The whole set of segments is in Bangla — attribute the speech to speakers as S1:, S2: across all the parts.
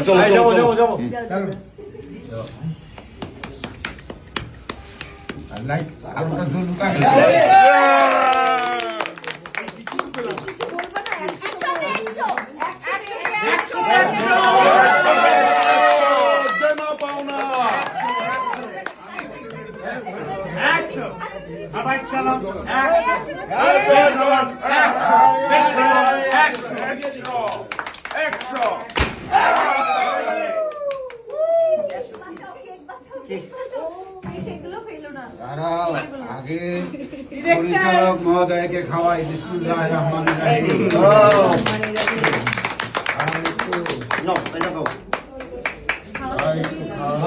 S1: চলো
S2: এই,
S1: চলো
S2: যাব,
S1: চলো
S2: যাব,
S3: আপনার
S2: Action! Action! Action!
S3: আগে পরিচালক মহোদয়কে খাওয়াই বিসমুল্লাহ রহমান রাহিম আর একটু আর একটু খাওয়াই। এই এই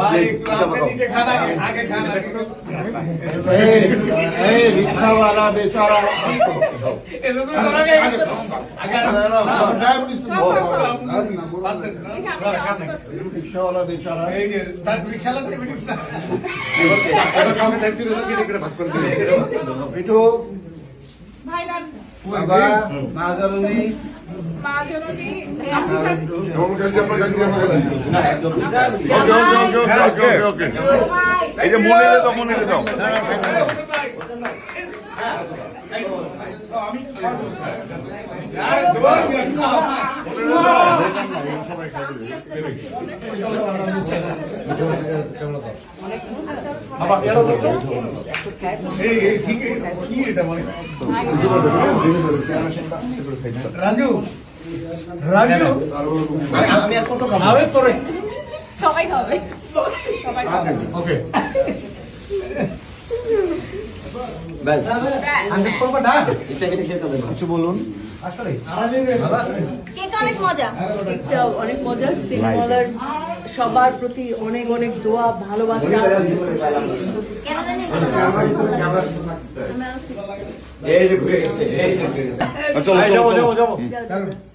S3: রিক্সাওয়ালা বেচারা রিক্সাওয়ালা বেচারা বাবা মা জননী
S1: এই
S2: আবার তোরে
S4: সবাই খাবে সবাই খাবে
S2: ওকে।
S3: কিছু বলুন।
S4: অনেক মজা।
S5: কেকটা অনেক মজার সিনেমার সবার প্রতি অনেক অনেক দোয়া ভালোবাসা।
S2: এই,
S1: চলো
S2: যাব, যাব,
S1: চলো।
S2: যাব।
S3: লাইট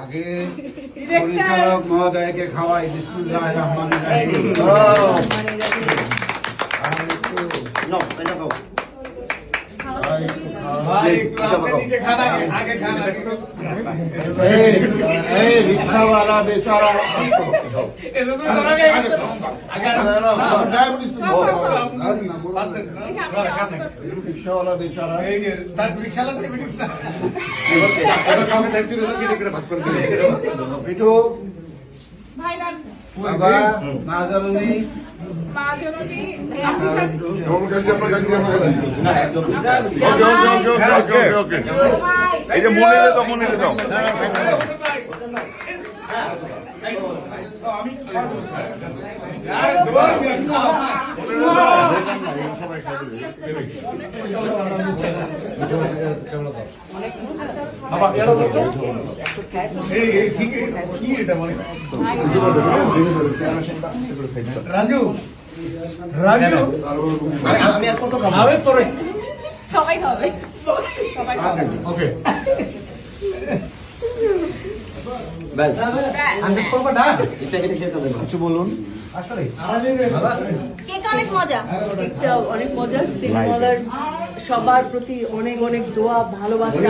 S3: আগে পরিচালক মহোদয়কে খাওয়াই বিসমুল্লাহ রহমান রিক্সাওয়ালা বেচারা।
S1: এই যে মনে দাও মনে দাও।
S2: আবার এরা তো
S6: রাজু রাজু
S2: আবে তোরে।
S4: সবাই খাবে। সবাই
S2: ওকে।
S6: আমি
S3: কিছু বলুন।
S4: অনেক মজা।
S5: অনেক মজার সিনেমার সবার প্রতি অনেক অনেক দোয়া ভালোবাসা।